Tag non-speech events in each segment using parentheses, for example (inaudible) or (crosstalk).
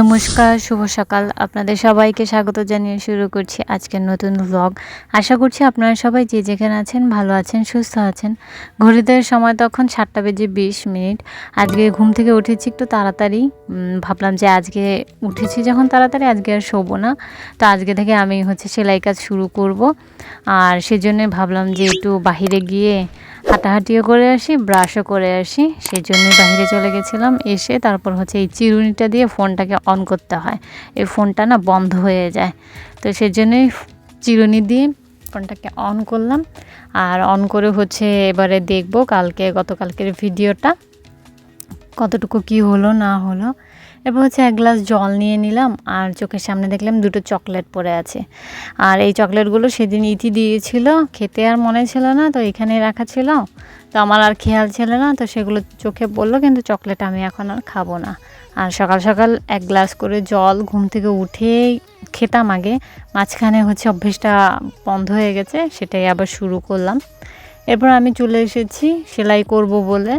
নমস্কার, শুভ সকাল। আপনাদের সবাইকে স্বাগত জানিয়ে শুরু করছি আজকের নতুন ব্লগ আশা করছি আপনারা সবাই যে যেখানে আছেন, ভালো আছেন, সুস্থ আছেন। ঘড়িতে সময় তখন সাতটা বেজে বিশ মিনিট। আজকে ঘুম থেকে উঠেছি একটু তাড়াতাড়ি। ভাবলাম যে আজকে উঠেছি যখন তাড়াতাড়ি, আজকে আর শোবো না। তো আজকে থেকে আমি হচ্ছে সেলাই কাজ শুরু করব। আর সেজন্যই ভাবলাম যে একটু বাহিরে গিয়ে হাঁটাহাঁটিও করে আসি ব্রাশও করে আসি। সেই জন্যই বাইরে চলে গেছিলাম। এসে তারপর হচ্ছে এই চিরুনিটা দিয়ে ফোনটাকে অন করতে হয়। এই ফোনটা না বন্ধ হয়ে যায়। তো সেই জন্যই চিরুনি দিয়ে ফোনটাকে অন করলাম। আর অন করে হচ্ছে এবারে দেখব কালকে, গতকালকের ভিডিওটা। কতটুকু কি হলো, না হলো। এরপর হচ্ছে এক গ্লাস জল নিয়ে নিলাম আর চোখের সামনে দেখলাম দুটো চকলেট পড়ে আছে। আর এই চকলেটগুলো সেদিন ইতি দিয়েছিল, খেতে আর মনে ছিল না, তো এখানে রাখা ছিল। তো আমার আর খেয়াল ছিল না, তো সেগুলো চোখে পড়ল, কিন্তু চকলেট আমি এখন আর খাব না। আর সকাল সকাল এক গ্লাস করে জল ঘুম থেকে উঠেই খেতাম আগে, মাঝখানে হচ্ছে অভ্যেসটা বন্ধ হয়ে গেছে, সেটাই আবার শুরু করলাম। এরপর আমি চলে এসেছি, সেলাই করব বলে।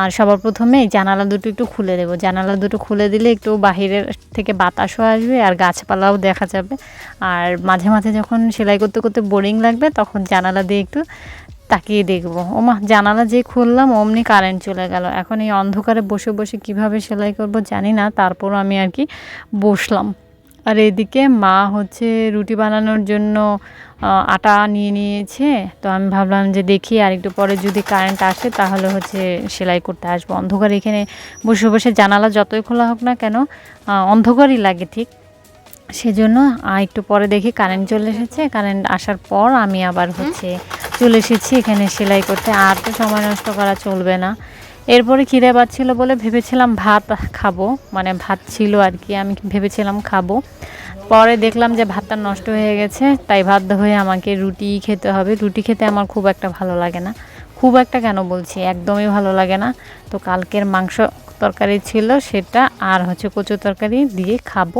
আর সবার প্রথমে জানালা দুটো একটু খুলে দেবো। জানালা দুটো খুলে দিলে একটু বাহিরের থেকে বাতাসও আসবে আর গাছপালাও দেখা যাবে। আর মাঝে মাঝে যখন সেলাই করতে করতে বোরিং লাগবে, তখন জানালা দিয়ে একটু তাকিয়ে দেখব। ও মা জানালা যে খুললাম, অমনি কারেন্ট চলে গেল। এখন এই অন্ধকারে বসে বসে কীভাবে সেলাই করব জানি না, তারপরও আমি আর কি বসলাম। আর এদিকে মা হচ্ছে রুটি বানানোর জন্য আটা নিয়ে নিয়েছে। তো আমি ভাবলাম যে দেখি আর একটু পরে যদি কারেন্ট আসে তাহলে হচ্ছে সেলাই করতে আসব। অন্ধকার এখানে বসে বসে জানালা যতই খোলা হোক না কেন অন্ধকারই লাগে ঠিক। সেজন্য একটু পরে দেখি কারেন্ট চলে এসেছে। কারেন্ট আসার পর আমি আবার হচ্ছে চলে এসেছি এখানে সেলাই করতে। আর তো সময় নষ্ট করা চলবে না। এরপরে খিদে পাচ্ছিল বলে ভেবেছিলাম ভাত খাব মানে ভাত ছিল আর কি, আমি ভেবেছিলাম খাব। পরে দেখলাম যে ভাতটা নষ্ট হয়ে গেছে, তাই বাধ্য হয়ে আমাকে রুটি খেতে হবে। রুটি খেতে আমার খুব একটা ভালো লাগে না। খুব একটা কেন বলছি, একদমই ভালো লাগে না। তো কালকের মাংস তরকারি ছিল সেটা আর হচ্ছে কচু তরকারি দিয়ে খাব।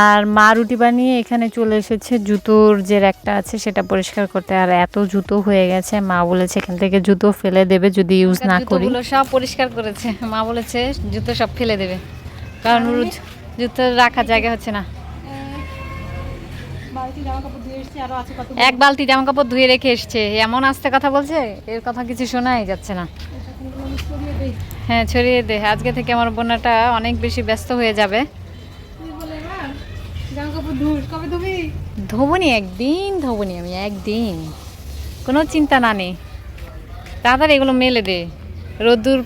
আর মা রুটি বানিয়ে এখানে চলে এসেছে জুতোর যে একটা আছে সেটা পরিষ্কার করতে। আর এত জুতো হয়ে গেছে মা বলেছে এখান থেকে জুতো ফেলে দেবে যদি ইউজ না করি। সব পরিষ্কার করেছে মা বলেছে জুতো সব ফেলে দেবে। কারণ জুতো রাখার জায়গা হচ্ছে না। এক বালতি জামা কাপড় ধুয়ে রেখে এসছে। এমন আস্তে কথা বলছে এর কথা কিছু শোনাই যাচ্ছে না। হ্যাঁ ছড়িয়ে দে। আজকে থেকে আমার বোনাটা অনেক বেশি ব্যস্ত হয়ে যাবে। ধোবনি, একদিন ধোবনি আমি, একদিন। কোনো চিন্তা না নেই। তাড়াতাড়ি এগুলো মেলে দে। রোদ্দুর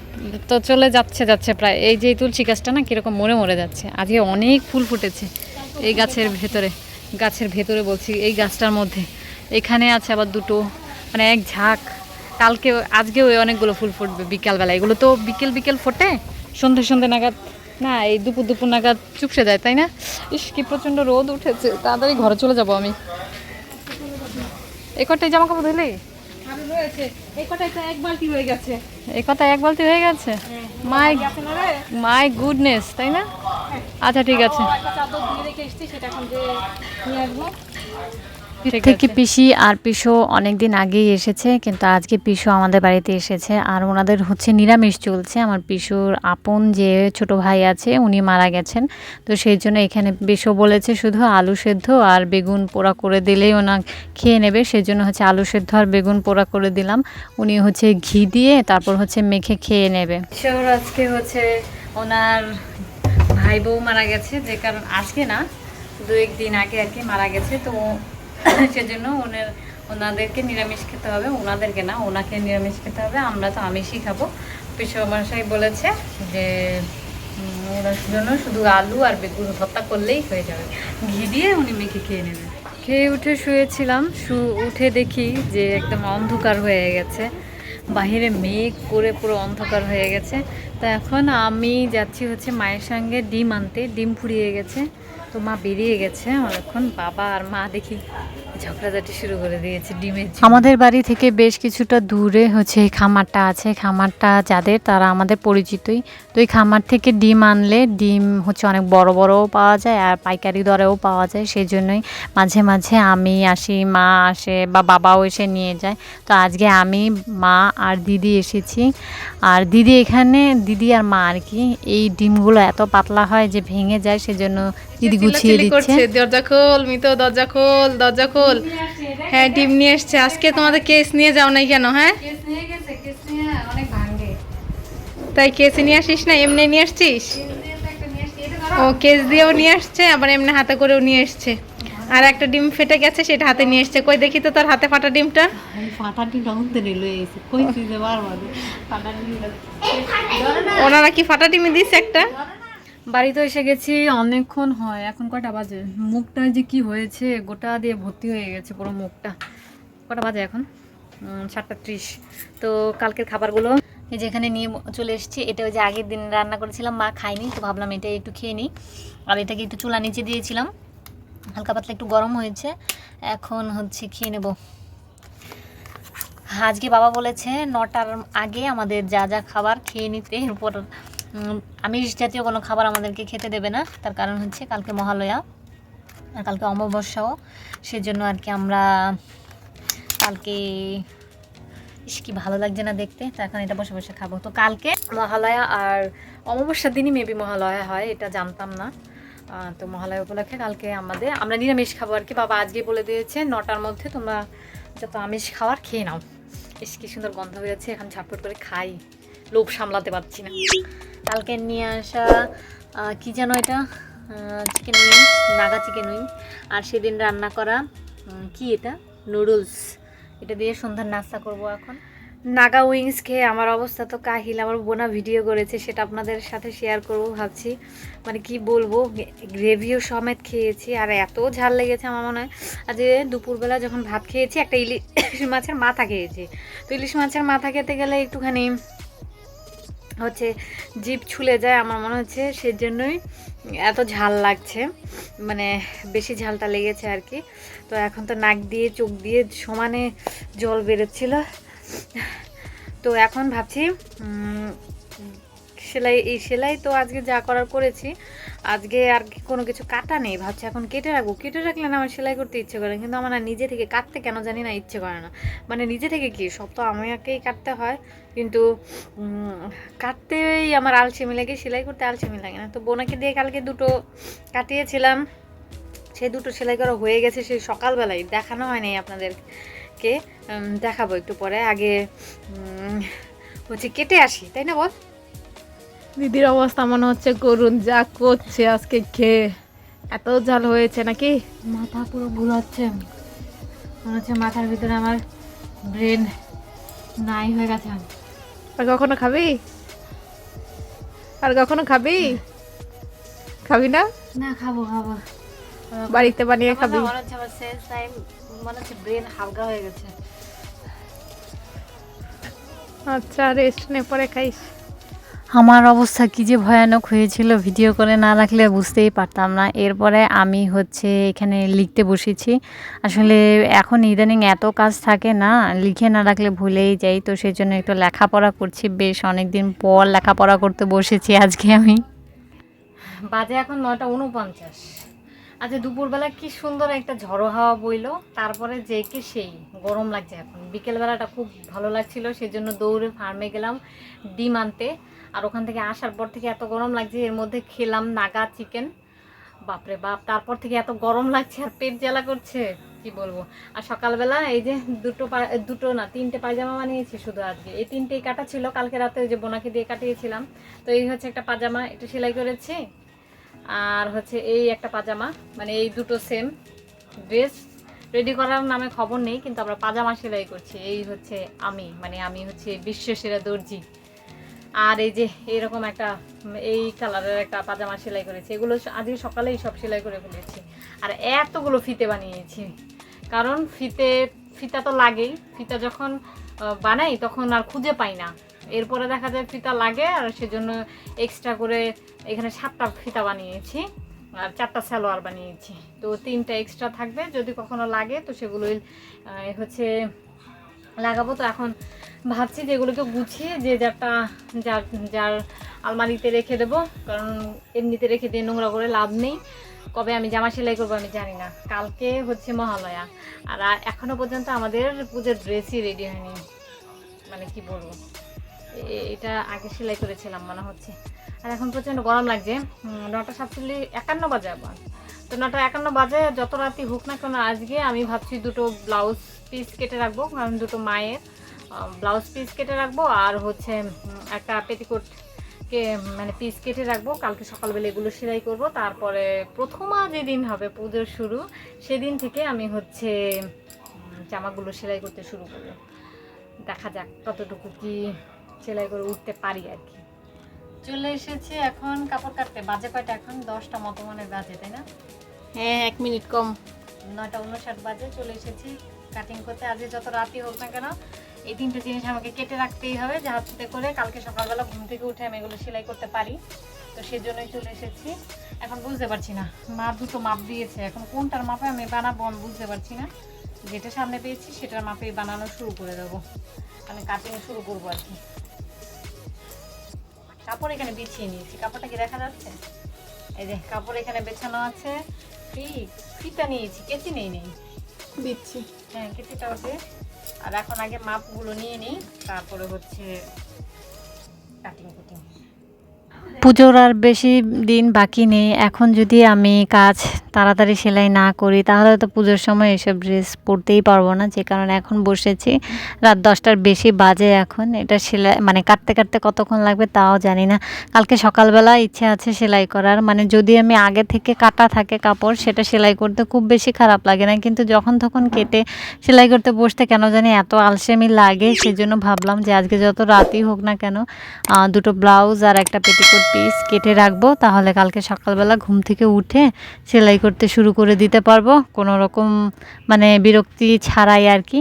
তো চলে যাচ্ছে যাচ্ছে প্রায়। এই যে তুলসী গাছটা না কীরকম মরে মরে যাচ্ছে। আজকে অনেক ফুল ফুটেছে এই গাছের ভেতরে। গাছের ভেতরে বলছি, এই গাছটার মধ্যে। এখানে আছে আবার দুটো মানে এক ঝাঁক। কালকে আজকেও ওই অনেকগুলো ফুল ফুটবে বিকালবেলা। এগুলো তো বিকেল বিকেল ফোটে। সন্ধে সন্ধে নাগাদ না এই দুপুর দুপুর নাগাদ চুপসে যায় তাই না? ইস কি প্রচণ্ড রোদ উঠেছে। তাড়াতাড়ি ঘরে চলে যাব আমি। এ কটাই জামা কাপড় ধুলে এই এক বালতি হয়ে গেছে। কথা এক বালতি হয়ে গেছে? মাই মাই গুডনেস তাই না? আচ্ছা ঠিক আছে। থেকে পিসি আর পিসো অনেক দিন আগেই এসেছে কিন্তু আজকে পিসো আমাদের বাড়িতে এসেছে। আর ওনাদের হচ্ছে নিরামিষ চলছে। আমার পিসুর আপন যে ছোট ভাই আছে উনি মারা গেছেন। তো সেই জন্য এখানে পিসো বলেছে শুধু আলু সেদ্ধ আর বেগুন পোড়া করে দিলেই ওনা খেয়ে নেবে। সেই জন্য হচ্ছে আলু সেদ্ধ আর বেগুন পোড়া করে দিলাম। উনি হচ্ছে ঘি দিয়ে তারপর হচ্ছে মেখে খেয়ে নেবে। আজকে হচ্ছে ওনার ভাই বউ মারা গেছে যে কারণ আজকে না দু একদিন আগে আর কি মারা গেছে। তো (coughs) সেজন্য ওনার ওনাদেরকে নিরামিষ খেতে হবে, ওনাদেরকে না, ওনাকে নিরামিষ খেতে হবে, আমরা তো আমিষই খাব। পিসু মশাই বলেছে যে ওনার জন্য শুধু আলু আর বেগুন ভর্তা করলেই হয়ে যাবে। ঘি দিয়ে উনি মেখে খেয়ে নেবেন খেয়ে উঠে শুয়েছিলাম, শু, উঠে দেখি যে একদম অন্ধকার হয়ে গেছে। বাহিরে মেঘ করে পুরো অন্ধকার হয়ে গেছে। তো এখন আমি যাচ্ছি হচ্ছে মায়ের সঙ্গে ডিম আনতে, ডিম ফুরিয়ে গেছে। তো মা বেরিয়ে গেছে। অনেকক্ষণ বাবা আর মা দেখি ঝগড়াঝাটি শুরু করে দিয়েছে ডিমের আমাদের বাড়ি থেকে বেশ কিছুটা দূরে হচ্ছে এই খামারটা আছে। খামারটা যাদের তারা আমাদের পরিচিতই। তো এই খামার থেকে ডিম আনলে ডিম হচ্ছে অনেক বড় বড়ও পাওয়া যায় আর পাইকারি দরেও পাওয়া যায়। সেই জন্যই মাঝে মাঝে আমি আসি, মা আসে বা বাবাও এসে নিয়ে যায়। তো আজকে আমি, মা আর দিদি এসেছি। আর দিদি এখানে, দিদি আর মা আর কি, এই ডিমগুলো এত পাতলা হয় যে ভেঙে যায়, সেজন্য দিদি গুছিয়ে দিচ্ছে। দরজা খোল মিতো দরজা খোল দরজা খোল। হ্যাঁ ডিম নিয়ে এসছে। আজকে তোমাদের কেস নিয়ে যাও নাই কেন হ্যাঁ? কেস নিয়ে গেছে কেস নিয়ে অনেক ভাঙে। তাই কেস নিয়ে আসিস না এমনি নিয়ে আসছিস? ও কেস দিয়েও নিয়ে আসছে আবার এমনি হাতে করেও নিয়ে এসছে। আর একটা ডিম ফেটে গেছে সেটা হাতে নিয়ে এসছে। কই দেখি তো তোর হাতে ফাটা ডিমটা। ওনারা কি ফাটা ডিমই দিস একটা? বাড়িতে এসে গেছি, অনেকক্ষণ হয়। এখন কটা বাজে? মুখটা যে কি হয়েছে, গোটা দিয়ে ভর্তি হয়ে গেছে পুরো মুখটা। কটা বাজে এখন? সাতটা ত্রিশ। তো কালকের খাবারগুলো এই যেখানে নিয়ে চলে এসেছি। এটা ওই যে আগের দিন রান্না করেছিলাম, মা খায়নি, তো ভাবলাম এটা একটু খেয়ে নিই। আর এটাকে একটু চুলা নিচে দিয়েছিলাম। হালকা পাতলা একটু গরম হয়েছে। এখন হচ্ছে খেয়ে নেব। আজকে বাবা বলেছে নটার আগে আমাদের যা যা খাবার খেয়ে নিতে। এরপর আমিষ জাতীয় কোনো খাবার আমাদেরকে খেতে দেবে না। তার কারণ হচ্ছে কালকে মহালয়া, আর কালকে অমাবস্যাও। সেজন্য আর কি আমরা কালকে, ইস, কি ভালো লাগছে না দেখতে। তো এখন এটা বসে বসে খাব। তো কালকে মহালয়া আর অমাবস্যার দিনই মেবি মহালয়া হয়, এটা জানতাম না। তো মহালয়া উপলক্ষে কালকে আমাদের, আমরা নিরামিষ খাব আর কি। বাবা আজকে বলে দিয়েছে, নটার মধ্যে তোমরা যত আমিষ খাওয়ার খেয়ে নাও। ইস, কি সুন্দর গন্ধ বেরোচ্ছে, এখন ঝটপট করে খাই। লোভ সামলাতে পারছি না। কালকে নিয়ে আসা কি যেন এটা? Chicken wing Naga chicken wing আর সেদিন রান্না করা কি এটা? নুডলস এটা দিয়ে সন্ধ্যার নাস্তা করব এখন। নাগা উইংস খেয়ে আমার অবস্থা তো কাহিল। আমার বোনা ভিডিও করেছে, সেটা আপনাদের সাথে শেয়ার করব ভাবছি। মানে কি বলব গ্রেভিও সমেত খেয়েছি, আর এত ঝাল লেগেছে আমার মনে হয়। আজ দুপুরবেলা যখন ভাত খেয়েছি, একটা (coughs) ইলিশ মাছের মাথা খেয়েছি। তো ইলিশ মাছের মাথা খেতে গেলে একটুখানি হচ্ছে জিপ ছুলে যায়, আমার মনে হচ্ছে সেজন্যই এত ঝাল লাগছে। মানে বেশি ঝালটা লেগেছে আর কি। তো এখন তো নাক দিয়ে, চোখ দিয়ে সমানে জল বেরোচ্ছিল। তো এখন ভাবছি সেলাই, এই সেলাই তো আজকে যা করার করেছি আজকে আর কোনো কিছু কাটা নেই, ভাবছি এখন কেটে রাখব। কেটে রাখলে না আমার সেলাই করতে ইচ্ছে করে কিন্তু আমার নিজে থেকে কাটতে কেন জানি না ইচ্ছে করে না। মানে নিজে থেকে কি, সব তো আমাকেই কাটতে হয়, কিন্তু কাটতেই আমার আলসেমি লাগে, সেলাই করতে আলসেমি লাগে না। তো বোনাকে দিয়ে কালকে দুটো কাটিয়েছিলাম সেই দুটো সেলাই করা হয়ে গেছে, সেই সকালবেলায়, দেখানো হয়নি আপনাদেরকে দেখাবো একটু পরে, আগে হচ্ছে কেটে আসি, তাই না বল? দিদির অবস্থা মনে হচ্ছে করুন যা করছে আজকে খেয়ে। এত ঝাল হয়েছে নাকি? মাথা পুরো ঘুরাচ্ছে। মনে হচ্ছে মাথার ভিতরে আমার ব্রেন নাই হয়ে গেছে। আর কখনো খাবি? আর কখনো খাবি? খাবি না? না খাব খাব। বাড়িতে বানিয়ে খাবি। মনে হচ্ছে আমার শেষ টাইম মনে হচ্ছে ব্রেন হালকা হয়ে গেছে। আচ্ছা রেস্ট নে পরে খাইস। আমার অবস্থা কি যে ভয়ানক হয়েছিল ভিডিও করে না রাখলে বুঝতেই পারতাম না। এরপরে আমি হচ্ছে এখানে লিখতে বসেছি। আসলে এখন ইদানিং এত কাজ থাকে না, লিখে না রাখলে ভুলেই যাই। তো সেই জন্য একটু লেখাপড়া করছি। বেশ অনেক দিন পর লেখাপড়া করতে বসেছি আজকে আমি। বাজে এখন নয়টা উনপঞ্চাশ। আচ্ছা দুপুরবেলা কি সুন্দর একটা ঝড়ো হাওয়া বইলো। তারপরে যে কি সেই, গরম লাগছে এখন। বিকেলবেলাটা খুব ভালো লাগছিল, সেজন্য দৌড়ে ফার্মে গেলাম ডিম আনতে। আর ওখান থেকে আসার পর থেকে এত গরম লাগছে, এর মধ্যে খেলাম নাগা চিকেন। বাপরে বাপ, তারপর থেকে এত গরম লাগছে আর পেট জ্বালা করছে, কি বলব। আর সকালবেলা এই যে দুটো দুটো না, তিনটে পায়জামা বানিয়েছি শুধু আজকে। এই তিনটেই কাটা ছিল, কালকে রাতে ওই যে বোনাকে দিয়ে কাটিয়েছিলাম। তো এই হচ্ছে একটা পাজামা একটু সেলাই করেছি। আর হচ্ছে এই একটা পাজামা মানে এই দুটো সেম ড্রেস রেডি করার নামে খবর নেই, কিন্তু আমরা পাজামা সেলাই করছি। এই হচ্ছে আমি মানে আমি হচ্ছে বিশ্ব সেরা দর্জি। আর এই যে এইরকম একটা এই কালারের একটা পাজামা সেলাই করেছি। এগুলো আজকে সকালেই সব সেলাই করে ফেলেছি। আর এতগুলো ফিতে বানিয়েছি। কারণ ফিতে, ফিতা তো লাগেই। ফিতা যখন বানাই তখন আর খুঁজে পাই না। এরপরে দেখা যায় ফিতা লাগে আর সেজন্য এক্সট্রা করে এখানে সাতটা ফিতা বানিয়েছি আর চারটা সালোয়ার বানিয়েছি। তো তিনটা এক্সট্রা থাকবে। যদি কখনো লাগে তো সেগুলোই হচ্ছে, লাগাবো। তো এখন ভাবছি যে এগুলোকে গুছিয়ে যে যারটা, যার যার আলমারিতে রেখে দেবো। কারণ এমনিতে রেখে দিয়ে নোংরা করে লাভ নেই। কবে আমি জামা সেলাই করব আমি জানি না। কালকে হচ্ছে মহালয়া। আর আ- এখনও পর্যন্ত আমাদের পুজোর ড্রেসই রেডি হয়নি। মানে কি বলব? এটা আগে সেলাই করেছিলাম মনে হচ্ছে। আর এখন প্রচণ্ড গরম লাগছে। নটা সাতচল্লিশ, একান্ন বাজে আবার। তো নটা একান্ন বাজে, যত রাতি হোক না কেন, আজকে আমি ভাবছি দুটো ব্লাউজ পিস কেটে রাখব। কারণ দুটো মায়ের। ব্লাউজ পিস কেটে রাখব আর হচ্ছে একটা পেটিকোট কে মানে পিস কেটে রাখব। কালকে সকালবেলা এগুলো সেলাই করব। তারপরে প্রথমা যেদিন হবে পুজোর শুরু সেদিন থেকে আমি হচ্ছে জামাগুলো সেলাই করতে শুরু করব। দেখা যাক কতটুকু কি সেলাই করে উঠতে পারি আর কি। চলে এসেছি এখন কাপড় কাটতে। বাজে কয়টা এখন? দশটা মতো মনে বাজে তাই না? হ্যাঁ এক মিনিট কম। নয়টা উনষাট বাজে। চলে এসেছি কাটিং করতে। আজকে যত রাতই হোক না কেন এই তিনটে জিনিস আমাকে কেটে রাখতেই হবে যাহাতে করে কালকে সকালবেলা ঘুম থেকে উঠে আমি এগুলো সেলাই করতে পারি। তো সেজন্যই চলে এসেছি। এখন বুঝতে পারছি না, মা দুটো মাপ দিয়েছে, এখন কোনটার মাপে আমি বানাবো আমি বুঝতে পারছি না। যেটা সামনে পেয়েছি সেটার মাপেই বানানো শুরু করে দেবো। আমি কাটিং শুরু করব আর কি। কাপড় এখানে বিছিয়ে নিয়েছি, কাপড়টা কি দেখা যাচ্ছে? এই যে, কাপড় এখানে বেছানো আছে। ফি, ফিতা নিয়েছি, কেচি নেই নেই। দিচ্ছি। হ্যাঁ কিছুটা ওকে আর এখন আগে মাপগুলো নিয়ে নিই তারপরে হচ্ছে কাটিং কুটিং পুজোর আর বেশি দিন বাকি নেই। এখন যদি আমি কাজ তাড়াতাড়ি সেলাই না করি, তাহলে তো পুজোর সময় এসব ড্রেস পরতেই পারব না। যে কারণে এখন বসেছি, রাত দশটার বেশি বাজে এখন। এটা সেলাই মানে কাটতে কাটতে কতক্ষণ লাগবে তাও জানি না। কালকে সকালবেলা ইচ্ছে আছে সেলাই করার। মানে যদি আমি আগে থেকে কাটা থাকে কাপড়, সেটা সেলাই করতে খুব বেশি খারাপ লাগে না। কিন্তু যখন তখন কেটে সেলাই করতে বসতে কেন জানি এত আলসেমি লাগে। সেজন্য ভাবলাম যে আজকে যত রাতই হোক না কেন দুটো ব্লাউজ আর একটা পেটিকোট পিস কেটে রাখব, তাহলে কালকে সকালবেলা ঘুম থেকে উঠে সেলাই করতে শুরু করে দিতে পারব। কোনো রকম মানে বিরক্তি ছাড়াই আর কি।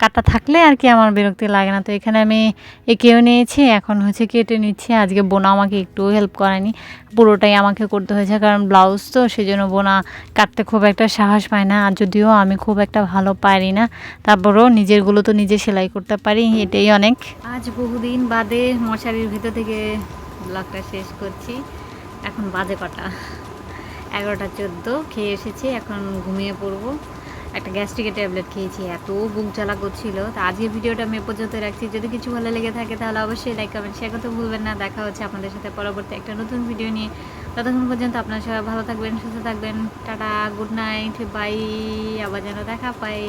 কাটা থাকলে আর কি আমার বিরক্তি লাগে না। তো এখানে আমি এঁকেও নিয়েছি, এখন হচ্ছে কেটে নিচ্ছি। আজকে বোনা আমাকে একটু হেল্প করেনি পুরোটাই আমাকে করতে হয়েছে, কারণ ব্লাউজ তো, সেজন্য বোনা কাটতে খুব একটা সাহস পায় না। আর যদিও আমি খুব একটা ভালো পারি না, তারপরেও নিজেরগুলো তো নিজে সেলাই করতে পারি, এটাই অনেক। আজ বহুদিন বাদে মশারির ভিতর থেকে ব্লগটা শেষ করছি। এখন বাজে কটা? এগারোটা চোদ্দ, খেয়ে এসেছি, এখন ঘুমিয়ে পড়ব। একটা গ্যাস্ট্রিকের ট্যাবলেট খেয়েছি, এত বুক জ্বালা করছিল। তো আজকের ভিডিওটা আমি পর্যন্ত রাখছি। যদি কিছু ভালো লেগে থাকে তাহলে অবশ্যই লাইক কমেন্ট শেয়ার করতে ভুলবেন না। দেখা হচ্ছে আপনাদের সাথে পরবর্তী একটা নতুন ভিডিও নিয়ে। ততক্ষণ পর্যন্ত আপনারা সবাই ভালো থাকবেন, সুস্থ থাকবেন। টাটা গুড নাইট বাই আবার যেন দেখা পাই